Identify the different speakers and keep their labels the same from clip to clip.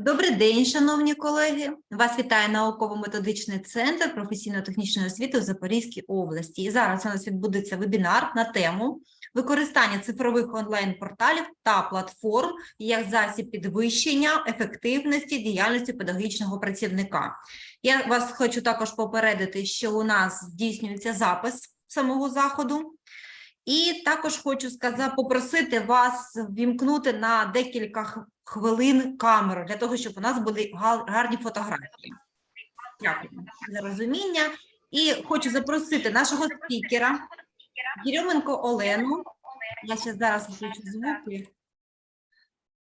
Speaker 1: Добрий день, шановні колеги. Вас вітає науково-методичний центр професійно-технічної освіти в Запорізькій області. І зараз у нас відбудеться вебінар на тему використання цифрових онлайн-порталів та платформ як засіб підвищення ефективності діяльності педагогічного працівника. Я вас хочу також попередити, що у нас здійснюється запис самого заходу. І також хочу сказати, попросити вас вімкнути на декілька хвилин камеру для того, щоб у нас були гарні фотографії. Дякую за розуміння. І хочу запросити нашого спікера Єрьоменко Олену. Я ще зараз включу звуки.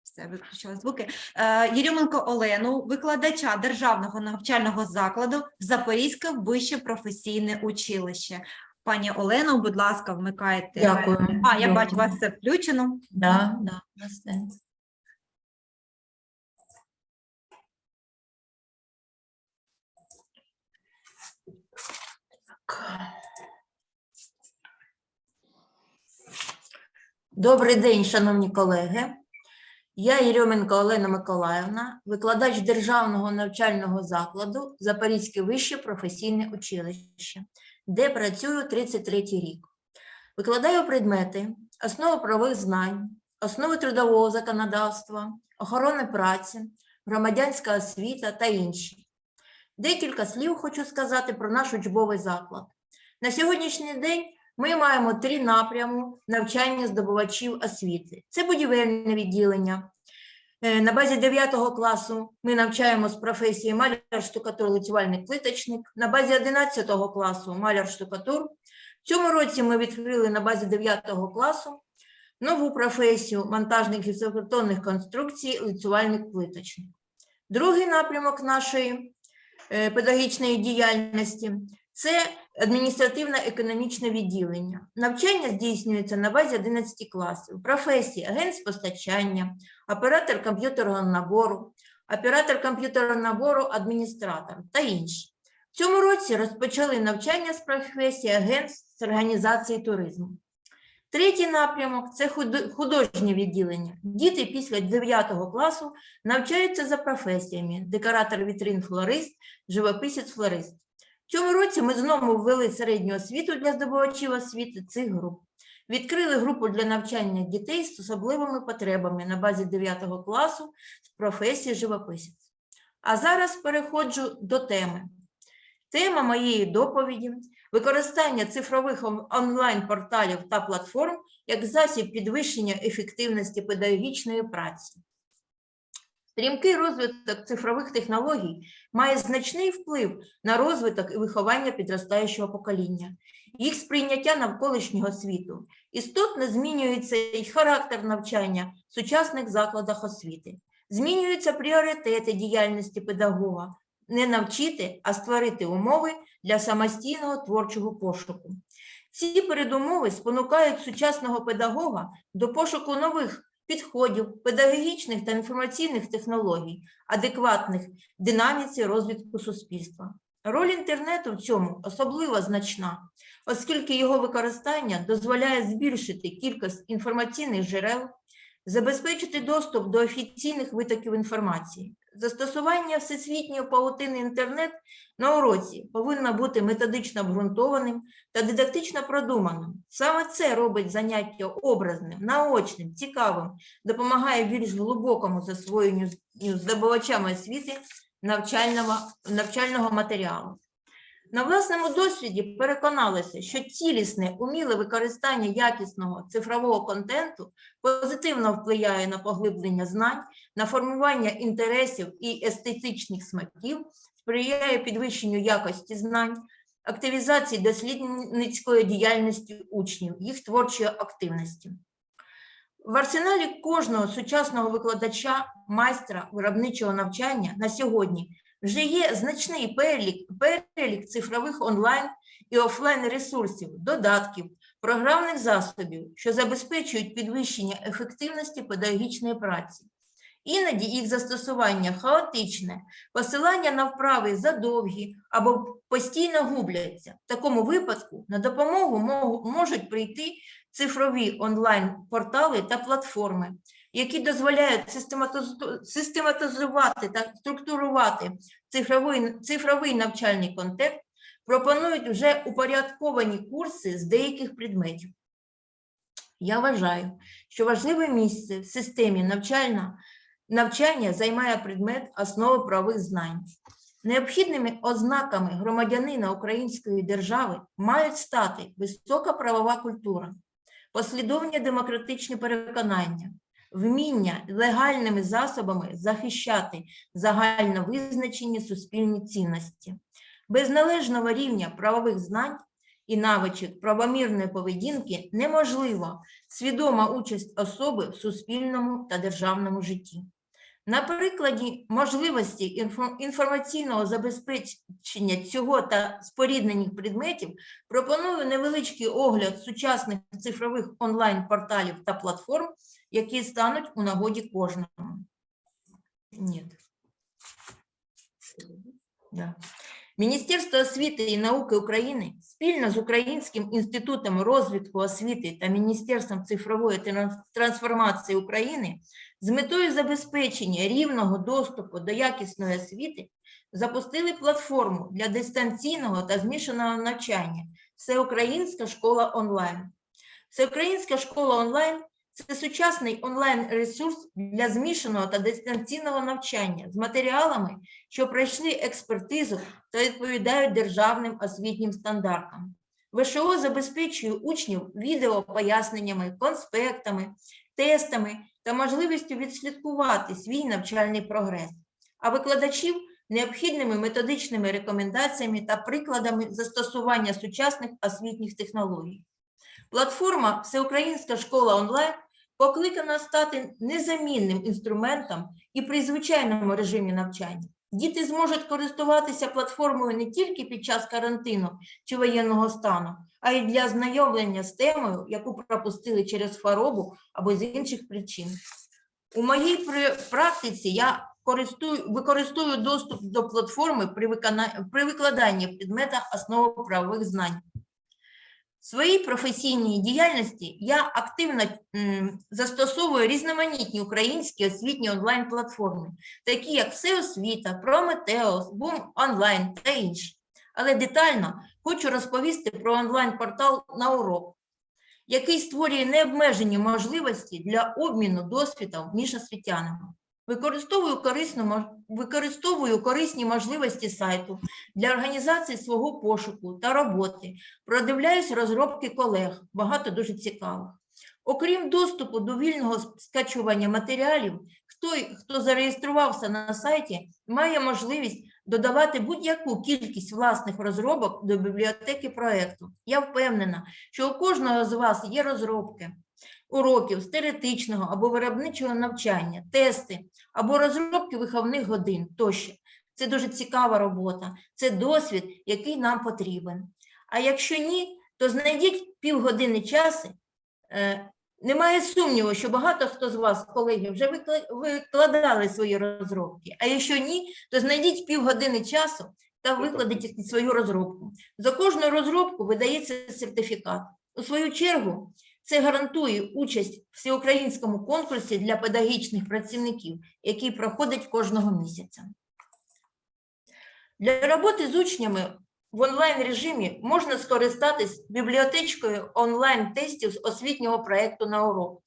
Speaker 1: Все, виключила звуки. Е, Єрьоменко Олену, викладача Державного навчального закладу Запорізьке вище професійне училище. Пані Олено, будь ласка, вмикайте.
Speaker 2: Дякую.
Speaker 1: А, я бачу, у вас все включено.
Speaker 2: Да, да, все. Так. Добрий день, шановні колеги. Я Єрьоменко Олена Миколаївна, викладач Державного навчального закладу Запорізьке вище професійне училище, де працюю 33 рік. Викладаю предмети основи правових знань, основи трудового законодавства, охорони праці, громадянська освіта та інші. Декілька слів хочу сказати про наш учбовий заклад. На сьогоднішній день ми маємо три напрями навчання здобувачів освіти. Це будівельне відділення. Е, На базі 9 класу ми навчаємо з професії маляр, штукатур, лицювальник, плиточник. На базі 11 класу маляр, штукатур. В цьому році ми відкрили на базі 9 класу нову професію монтажник гіпсокартонних конструкцій, лицювальник плиточник. Другий напрямок нашої е, педагогічної діяльності це адміністративно-економічне відділення. Навчання здійснюється на базі 11 класів. Професії агент з постачання, оператор комп'ютерного набору, оператор комп'ютерного набору, адміністратор та інші. В цьому році розпочали навчання з професії агент з організації туризму. Третій напрямок це художнє відділення. Діти після 9 класу навчаються за професіями: декоратор вітрин, флорист, живописець, флорист. Цьому році ми знову ввели середню освіту для здобувачів освіти цих груп. Відкрили групу для навчання дітей з особливими потребами на базі 9 класу з професії живописець. А зараз переходжу до теми. Тема моєї доповіді використання цифрових онлайн-порталів та платформ як засіб підвищення ефективності педагогічної праці. Стрімкий розвиток цифрових технологій має значний вплив на розвиток і виховання підростаючого покоління, їх сприйняття навколишнього світу. Істотно змінюється і характер навчання в сучасних закладах освіти. Змінюються пріоритети діяльності педагога не навчити, а створити умови для самостійного творчого пошуку. Ці передумови спонукають сучасного педагога до пошуку нових підходів, педагогічних та інформаційних технологій, адекватних динаміці розвитку суспільства. Роль інтернету в цьому особливо значна, оскільки його використання дозволяє збільшити кількість інформаційних джерел, забезпечити доступ до офіційних витоків інформації. Застосування всесвітньої паутини інтернет на уроці повинно бути методично обґрунтованим та дидактично продуманим. Саме це робить заняття образним, наочним, цікавим, допомагає більш глибокому засвоєнню здобувачами освіти навчального, навчального матеріалу. На власному досвіді переконалися, що цілісне, уміле використання якісного цифрового контенту позитивно впливає на поглиблення знань, на формування інтересів і естетичних смаків, сприяє підвищенню якості знань, активізації дослідницької діяльності учнів, їх творчої активності. В арсеналі кожного сучасного викладача, майстра виробничого навчання на сьогодні вже є значний перелік, перелік цифрових онлайн і офлайн ресурсів, додатків, програмних засобів, що забезпечують підвищення ефективності педагогічної праці. Іноді їх застосування хаотичне, посилання на вправи задовгі або постійно губляться. В такому випадку на допомогу можуть прийти цифрові онлайн-портали та платформи, які дозволяють систематизувати та структурувати цифровий, цифровий навчальний контекст, пропонують вже упорядковані курси з деяких предметів. Я вважаю, що важливе місце в системі навчальна, навчання займає предмет основи правових знань. Необхідними ознаками громадянина Української держави мають стати висока правова культура, послідовні демократичні переконання, вміння легальними засобами захищати загально визначені суспільні цінності. Без належного рівня правових знань і навичок правомірної поведінки неможлива свідома участь особи в суспільному та державному житті. На прикладі можливості інфо- інформаційного забезпечення цього та споріднених предметів пропоную невеличкий огляд сучасних цифрових онлайн-порталів та платформ, які стануть у нагоді кожному. Ні. Да. Міністерство освіти і науки України спільно з Українським інститутом розвитку освіти та Міністерством цифрової трансформації України з метою забезпечення рівного доступу до якісної освіти запустили платформу для дистанційного та змішаного навчання Всеукраїнська школа онлайн. Всеукраїнська школа онлайн це сучасний онлайн-ресурс для змішаного та дистанційного навчання з матеріалами, що пройшли експертизу та відповідають державним освітнім стандартам. ВШО забезпечує учнів відеопоясненнями, конспектами, тестами та можливістю відслідкувати свій навчальний прогрес, а викладачів необхідними методичними рекомендаціями та прикладами застосування сучасних освітніх технологій. Платформа Всеукраїнська школа онлайн покликана стати незамінним інструментом і при звичайному режимі навчання. Діти зможуть користуватися платформою не тільки під час карантину чи воєнного стану, а й для знайомлення з темою, яку пропустили через хворобу або з інших причин. У моїй практиці я використовую доступ до платформи при, викладанні предмета основи правових знань. Своїй професійній діяльності я активно застосовую різноманітні українські освітні онлайн-платформи, такі як Всеосвіта, Прометеос, Бум Онлайн та інші. Але детально хочу розповісти про онлайн-портал на урок, який створює необмежені можливості для обміну досвідом між освітянами. Використовую, корисну, використовую корисні можливості сайту для організації свого пошуку та роботи, продивляюсь розробки колег, багато дуже цікавих. Окрім доступу до вільного скачування матеріалів, хто, хто зареєструвався на сайті, має можливість додавати будь-яку кількість власних розробок до бібліотеки проєкту. Я впевнена, що у кожного з вас є розробки, уроків з теоретичного або виробничого навчання, тести або розробки виховних годин тощо. Це дуже цікава робота, це досвід, який нам потрібен. А якщо ні, то знайдіть півгодини часу. Е, Немає сумніву, що багато хто з вас, колеги, вже викладали свої розробки. А якщо ні, то знайдіть півгодини часу та викладіть свою розробку. За кожну розробку видається сертифікат. У свою чергу, це гарантує участь в всеукраїнському конкурсі для педагогічних працівників, який проходить кожного місяця. Для роботи з учнями в онлайн режимі можна скористатись бібліотечкою онлайн-тестів з освітнього проєкту на урок,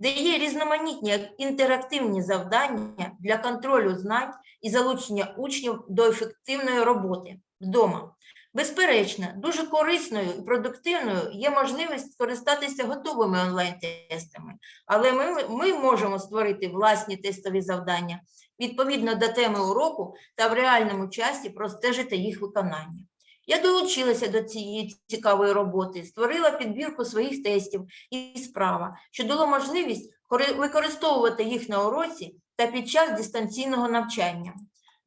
Speaker 2: де є різноманітні інтерактивні завдання для контролю знань і залучення учнів до ефективної роботи вдома. Безперечно, дуже корисною і продуктивною є можливість скористатися готовими онлайн-тестами, але ми, ми можемо створити власні тестові завдання відповідно до теми уроку та в реальному часі простежити їх виконання. Я долучилася до цієї цікавої роботи, створила підбірку своїх тестів і справа, що дало можливість використовувати їх на уроці та під час дистанційного навчання.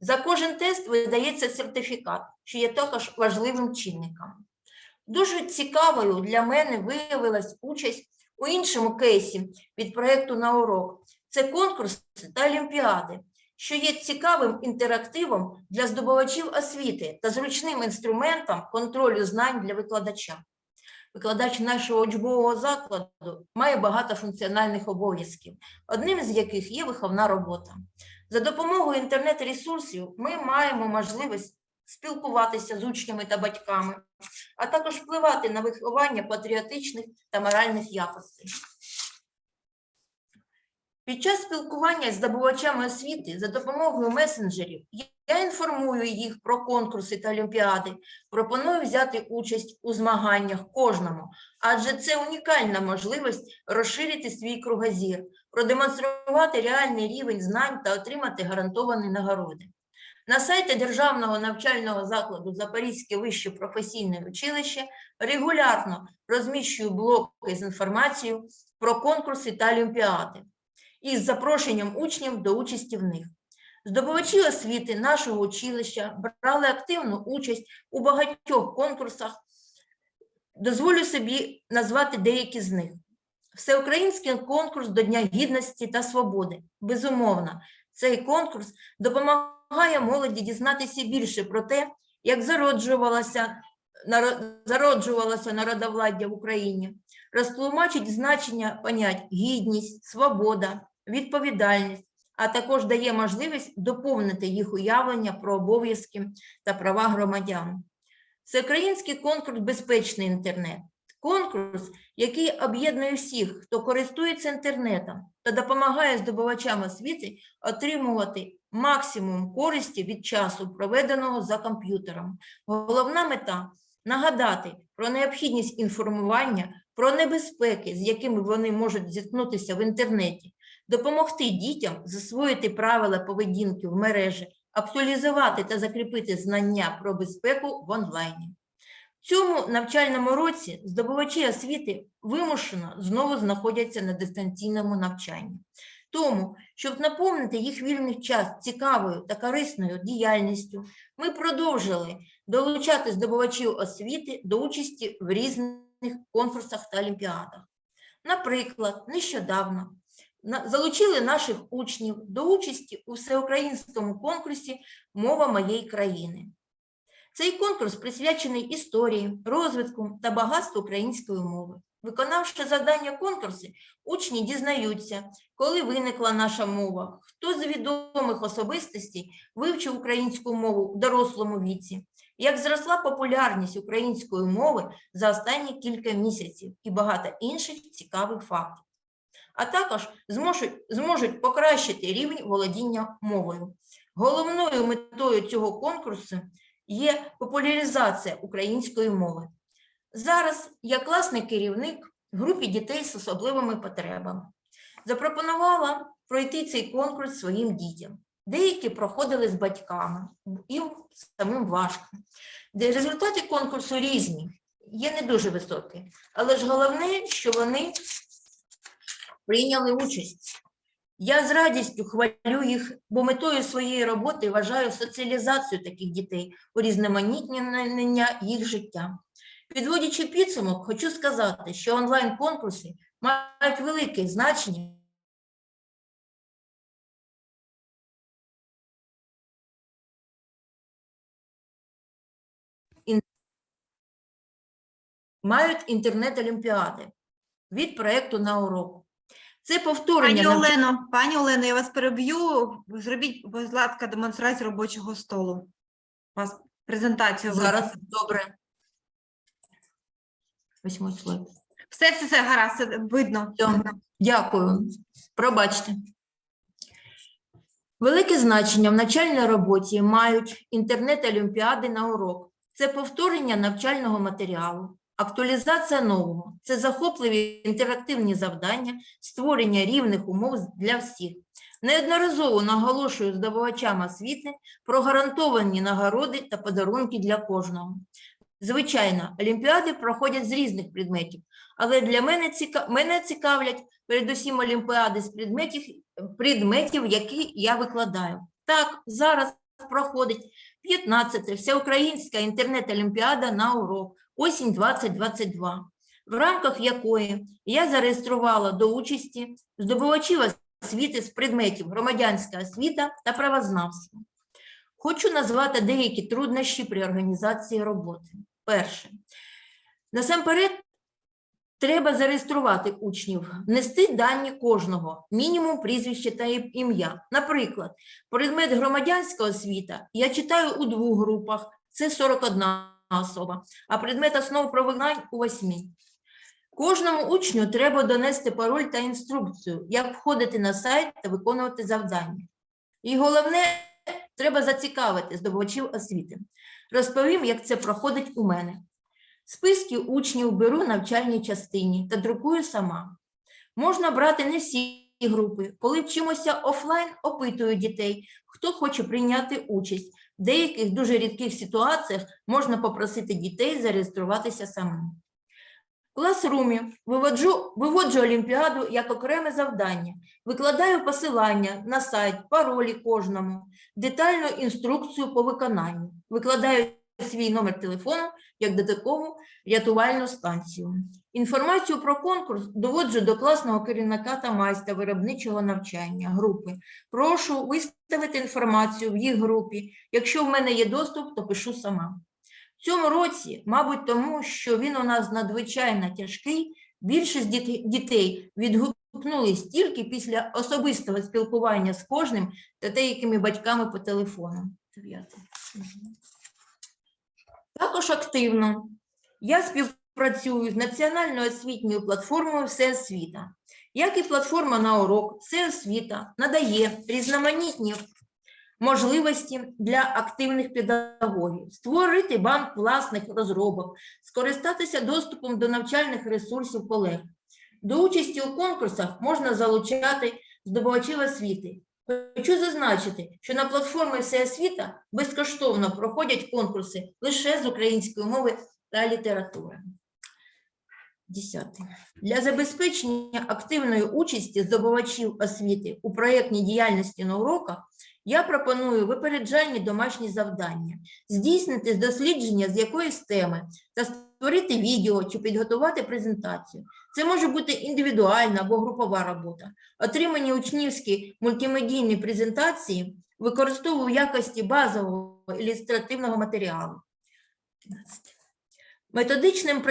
Speaker 2: За кожен тест видається сертифікат, що є також важливим чинником. Дуже цікавою для мене виявилась участь у іншому кейсі від проєкту на урок. Це конкурси та олімпіади, що є цікавим інтерактивом для здобувачів освіти та зручним інструментом контролю знань для викладача. викладач нашого учбового закладу має багато функціональних обов'язків, одним з яких є виховна робота. За допомогою інтернет-ресурсів ми маємо можливість спілкуватися з учнями та батьками, а також впливати на виховання патріотичних та моральних якостей. Під час спілкування з здобувачами освіти за допомогою месенджерів я інформую їх про конкурси та олімпіади, пропоную взяти участь у змаганнях кожному, адже це унікальна можливість розширити свій кругозір, продемонструвати реальний рівень знань та отримати гарантовані нагороди. На сайті Державного навчального закладу Запорізьке вище професійне училище регулярно розміщую блоки з інформацією про конкурси та олімпіади із запрошенням учнів до участі в них. Здобувачі освіти нашого училища брали активну участь у багатьох конкурсах. Дозволю собі назвати деякі з них. Всеукраїнський конкурс до Дня Гідності та Свободи. Безумовно, цей конкурс допомагає молоді дізнатися більше про те, як зароджувалося, зароджувалося народовладдя в Україні, розтлумачить значення понять гідність, свобода, відповідальність, а також дає можливість доповнити їх уявлення про обов'язки та права громадян. Всеукраїнський конкурс Безпечний інтернет. Конкурс, який об'єднує всіх, хто користується інтернетом та допомагає здобувачам освіти отримувати максимум користі від часу, проведеного за комп'ютером. Головна мета нагадати про необхідність інформування про небезпеки, з якими вони можуть зіткнутися в інтернеті, допомогти дітям засвоїти правила поведінки в мережі, актуалізувати та закріпити знання про безпеку в онлайні. Цьому навчальному році здобувачі освіти вимушено знову знаходяться на дистанційному навчанні. Тому, щоб наповнити їх вільний час цікавою та корисною діяльністю, ми продовжили долучати здобувачів освіти до участі в різних конкурсах та олімпіадах. Наприклад, нещодавно залучили наших учнів до участі у всеукраїнському конкурсі Мова моєї країни. Цей конкурс присвячений історії, розвитку та багатству української мови. Виконавши завдання конкурсу, учні дізнаються, коли виникла наша мова, хто з відомих особистостей вивчив українську мову в дорослому віці, як зросла популярність української мови за останні кілька місяців і багато інших цікавих фактів. А також зможуть, зможуть покращити рівень володіння мовою. Головною метою цього конкурсу є популяризація української мови. Зараз я класний керівник групі дітей з особливими потребами. Запропонувала пройти цей конкурс своїм дітям. Деякі проходили з батьками, їм самим важко. Де результати конкурсу різні, є не дуже високі, але ж головне, що вони прийняли участь. Я з радістю хвалю їх, бо метою своєї роботи вважаю соціалізацію таких дітей, урізноманітнення їх життя. Підводячи підсумок, хочу сказати, що онлайн-конкурси мають велике значення мають інтернет-олімпіади від проєкту на урок. Це повторення
Speaker 1: Пані
Speaker 2: навчання-
Speaker 1: Олено, пані Олено, я вас переб'ю. Зробіть, будь ласка, демонстрацію робочого столу. У вас презентацію
Speaker 2: зараз добре. Восьмой слайд.
Speaker 1: Все, все, все, гаразд, все видно.
Speaker 2: Все. Дякую. Пробачте. Велике значення в навчальній роботі мають інтернет-олімпіади на урок. Це повторення навчального матеріалу, актуалізація нового, це захопливі інтерактивні завдання, створення рівних умов для всіх. Неодноразово наголошую здобувачам освіти про гарантовані нагороди та подарунки для кожного. Звичайно, олімпіади проходять з різних предметів, але для мене, ціка... мене цікавлять передусім олімпіади з предметів, предметів, які я викладаю. Так, зараз проходить 15 всеукраїнська інтернет-олімпіада на урок осінь 2022, в рамках якої я зареєструвала до участі здобувачів освіти з предметів громадянська освіта та правознавство. Хочу назвати деякі труднощі при організації роботи. Перше. Насамперед, Треба зареєструвати учнів, внести дані кожного, мінімум прізвище та ім'я. Наприклад, предмет громадянська освіта я читаю у двох групах, це 41 особа, а предмет основ правових у 8. Кожному учню треба донести пароль та інструкцію, як входити на сайт та виконувати завдання. І головне, треба зацікавити здобувачів освіти. Розповім, як це проходить у мене. Списки учнів беру в навчальній частині та друкую сама. Можна брати не всі групи. Коли вчимося офлайн, опитую дітей, хто хоче прийняти участь. В деяких дуже рідких ситуаціях можна попросити дітей зареєструватися самим. В класрумі виводжу, виводжу олімпіаду як окреме завдання, викладаю посилання на сайт, паролі кожному, детальну інструкцію по виконанню, викладаю свій номер телефону як додаткову рятувальну станцію. Інформацію про конкурс доводжу до класного керівника та майстра виробничого навчання групи. Прошу виставити інформацію в їх групі. Якщо в мене є доступ, то пишу сама. В цьому році, мабуть, тому що він у нас надзвичайно тяжкий, більшість дітей відгукнулись тільки після особистого спілкування з кожним та деякими батьками по телефону. Також активно я співпрацюю з національною освітньою платформою Всеосвіта. Як і платформа на урок, Всеосвіта надає різноманітні можливості для активних педагогів, створити банк власних розробок, скористатися доступом до навчальних ресурсів колег. До участі у конкурсах можна залучати здобувачів освіти. Хочу зазначити, що на платформі Всеосвіта безкоштовно проходять конкурси лише з української мови та літератури. Для забезпечення активної участі здобувачів освіти у проєктній діяльності на уроках я пропоную випереджальні домашні завдання, здійснити дослідження з якоїсь теми та створити відео чи підготувати презентацію. Це може бути індивідуальна або групова робота. Отримані учнівські мультимедійні презентації використовую в якості базового ілюстративного матеріалу. 15. Методичним,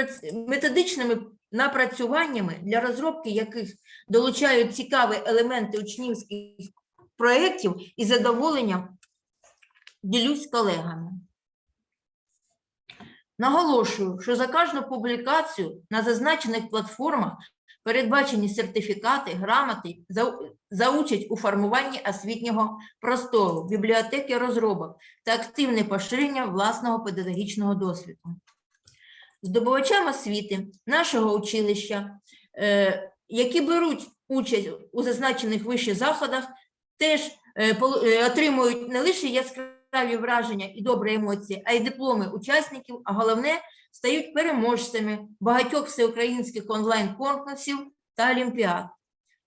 Speaker 2: методичними напрацюваннями, для розробки яких долучають цікаві елементи учнівських проєктів і задоволенням ділюсь з колегами. Наголошую, що за кожну публікацію на зазначених платформах передбачені сертифікати, грамоти за, за участь у формуванні освітнього простору, бібліотеки розробок та активне поширення власного педагогічного досвіду. Здобувачам освіти нашого училища, е, які беруть участь у зазначених вище заходах, теж е, е, отримують не лише яскраві враження і добрі емоції, а й дипломи учасників, а головне стають переможцями багатьох всеукраїнських онлайн-конкурсів та олімпіад.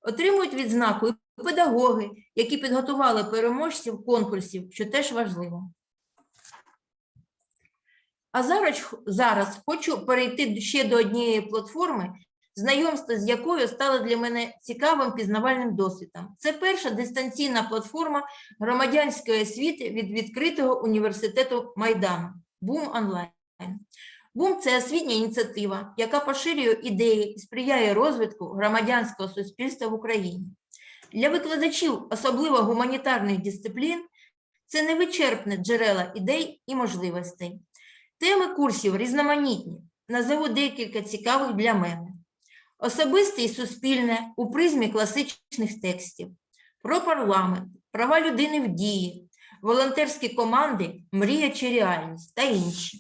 Speaker 2: Отримують відзнаку педагоги, які підготували переможців конкурсів, що теж важливо. А зараз, зараз хочу перейти ще до однієї платформи, знайомство з якою стало для мене цікавим пізнавальним досвідом. Це перша дистанційна платформа громадянської освіти від відкритого університету Майдану Бум онлайн. Бум це освітня ініціатива, яка поширює ідеї і сприяє розвитку громадянського суспільства в Україні. Для викладачів, особливо гуманітарних дисциплін, це невичерпне джерела ідей і можливостей. Теми курсів різноманітні. Назову декілька цікавих для мене. Особисте і суспільне у призмі класичних текстів, про парламент, права людини в дії, волонтерські команди, мрія чи реальність та інші.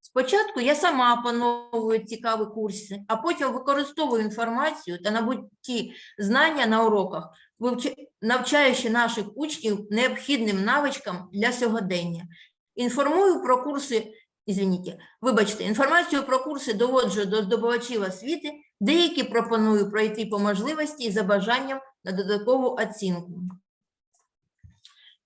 Speaker 2: Спочатку я сама опановую цікаві курси, а потім використовую інформацію та набуті знання на уроках, навчаючи наших учнів необхідним навичкам для сьогодення. Інформую про курси, извините, вибачте, інформацію про курси доводжу до здобувачів освіти, деякі пропоную пройти по можливості і за бажанням на додаткову оцінку.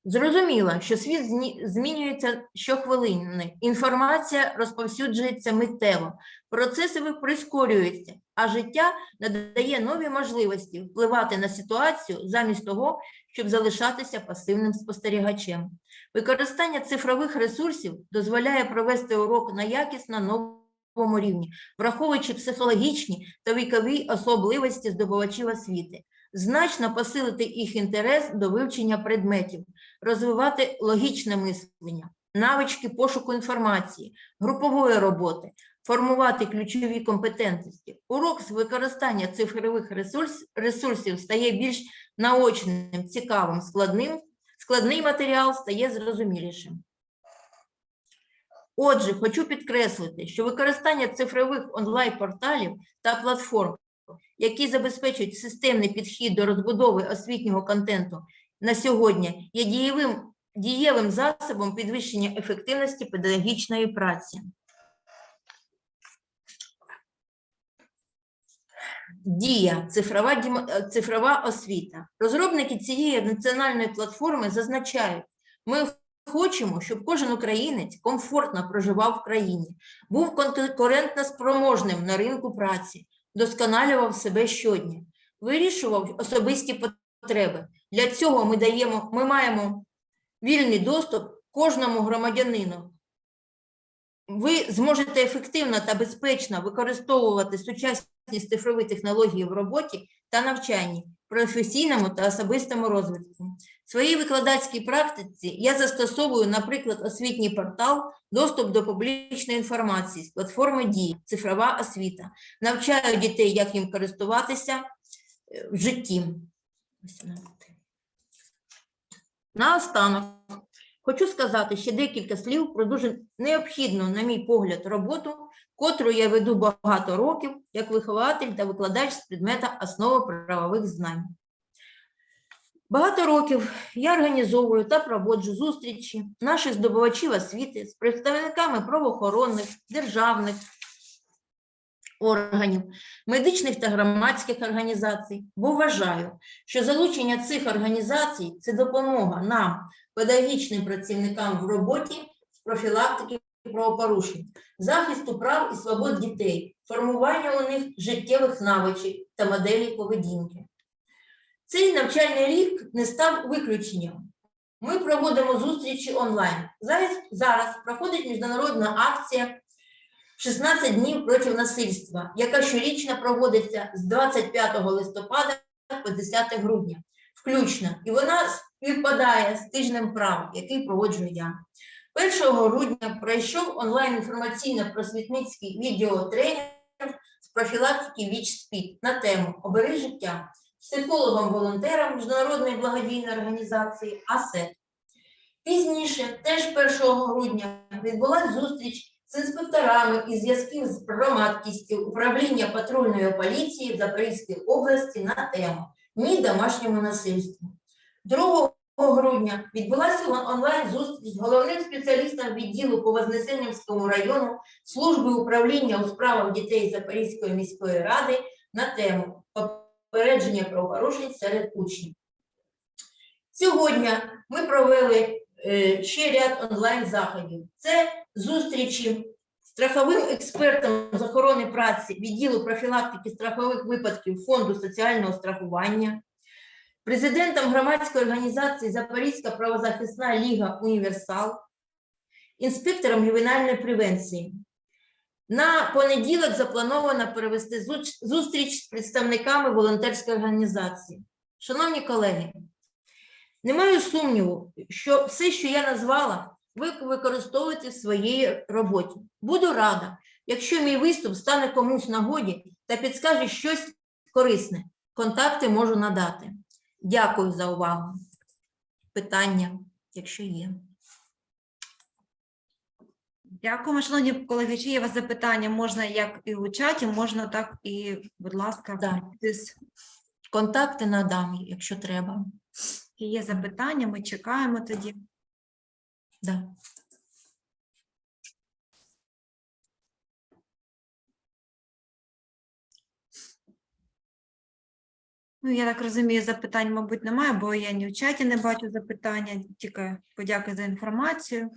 Speaker 2: Зрозуміло, що світ змінюється щохвилини, інформація розповсюджується миттєво, процеси прискорюються, а життя надає нові можливості впливати на ситуацію замість того, щоб залишатися пасивним спостерігачем. Використання цифрових ресурсів дозволяє провести урок на якісно новому рівні, враховуючи психологічні та вікові особливості здобувачів освіти, значно посилити їх інтерес до вивчення предметів, розвивати логічне мислення, навички пошуку інформації, групової роботи, формувати ключові компетентності. Урок з використання цифрових ресурс, ресурсів стає більш наочним, цікавим, складним, складний матеріал стає зрозумілішим. Отже, хочу підкреслити, що використання цифрових онлайн-порталів та платформ, які забезпечують системний підхід до розбудови освітнього контенту на сьогодні, є дієвим, дієвим засобом підвищення ефективності педагогічної праці. Дія цифрова, е, цифрова освіта. Розробники цієї національної платформи зазначають, ми хочемо, щоб кожен українець комфортно проживав в країні, був конкурентно спроможним на ринку праці, досконалював себе щодня, вирішував особисті потреби. Для цього ми даємо, ми маємо вільний доступ кожному громадянину. Ви зможете ефективно та безпечно використовувати сучасні цифрові технології в роботі та навчанні, професійному та особистому розвитку. В своїй викладацькій практиці я застосовую, наприклад, освітній портал, доступ до публічної інформації з платформи Дії, цифрова освіта. Навчаю дітей, як їм користуватися е, в житті. Наостанок хочу сказати ще декілька слів про дуже необхідну, на мій погляд, роботу, котру я веду багато років як вихователь та викладач з предмета основи правових знань. Багато років я організовую та проводжу зустрічі наших здобувачів освіти з представниками правоохоронних, державних органів, медичних та громадських організацій, бо вважаю, що залучення цих організацій це допомога нам, педагогічним працівникам в роботі з профілактики правопорушень, захисту прав і свобод дітей, формування у них життєвих навичок та моделей поведінки. Цей навчальний рік не став виключенням. Ми проводимо зустрічі онлайн. Зараз, зараз проходить міжнародна акція 16 днів проти насильства, яка щорічно проводиться з 25 листопада по 10 грудня, включно. І вона співпадає з тижнем прав, який проводжу я. 1 грудня пройшов онлайн інформаційно-просвітницький відеотренінг з профілактики ВІЧ-СПІД на тему Обери життя психологом-волонтером Міжнародної благодійної організації АСЕТ. Пізніше, теж 1 грудня, відбулася зустріч з інспекторами із зв'язків з громадськістю управління патрульної поліції в Запорізькій області на тему Ні домашньому насильству. 2 грудня відбулася онлайн-зустріч з головним спеціалістом відділу по Вознесенівському району служби управління у справах дітей Запорізької міської ради на тему попередження правопорушень серед учнів. Сьогодні ми провели е, ще ряд онлайн-заходів. Це зустрічі страховим експертом з охорони праці відділу профілактики страхових випадків Фонду соціального страхування, президентом громадської організації Запорізька правозахисна ліга Універсал, інспектором ювенальної превенції. На понеділок заплановано перевести зустріч з представниками волонтерської організації. Шановні колеги, не маю сумніву, що все, що я назвала, ви використовуєте в своїй роботі. Буду рада, якщо мій виступ стане комусь нагоді та підскаже щось корисне. Контакти можу надати. Дякую за увагу. Питання, якщо є.
Speaker 1: Дякуємо, шановні колеги. Чи є у вас запитання? Можна як і у чаті, можна так і, будь ласка,
Speaker 2: Да. Контакти надам, якщо треба.
Speaker 1: Чи є запитання, ми чекаємо тоді.
Speaker 2: Да.
Speaker 1: Ну, я так розумію, запитань, мабуть, немає, бо я ні в чаті не бачу запитання, тільки подякую за інформацію.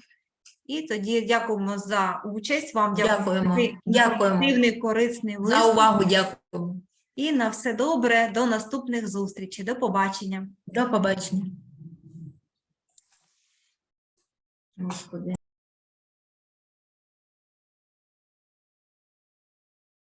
Speaker 1: І тоді дякуємо за участь. Вам
Speaker 2: Дякуємо. Дякуємо.
Speaker 1: інформативний, корисний
Speaker 2: За увагу дякую.
Speaker 1: І на все добре. До наступних зустрічей. До побачення.
Speaker 2: До побачення. Господи.